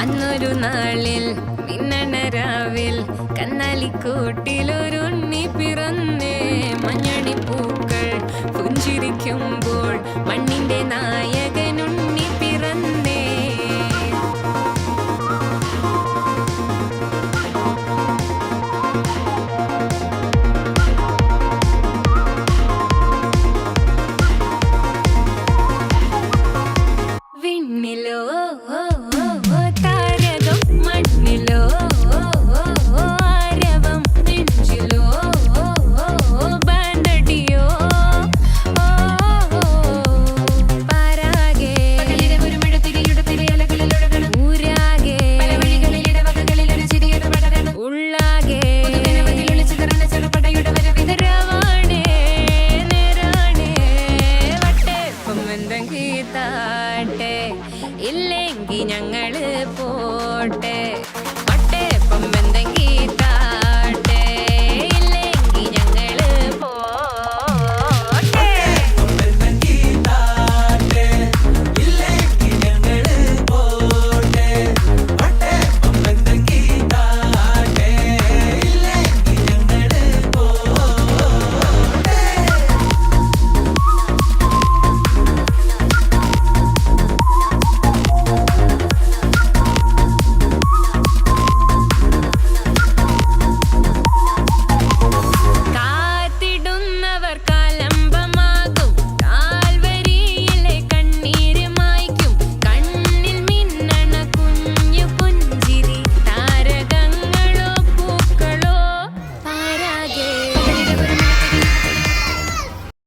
അന്നൊരു നാളിൽ മിന്നണരാവിൽ കന്നാലിക്കൂട്ടിലൊരുണ്ണി പിറന്നേ. മഞ്ഞണി പൂക്കൾ പുഞ്ചിരിക്കുമ്പോൾ ഇല്ലെങ്കിൽ ഞങ്ങൾ പോട്ടെ.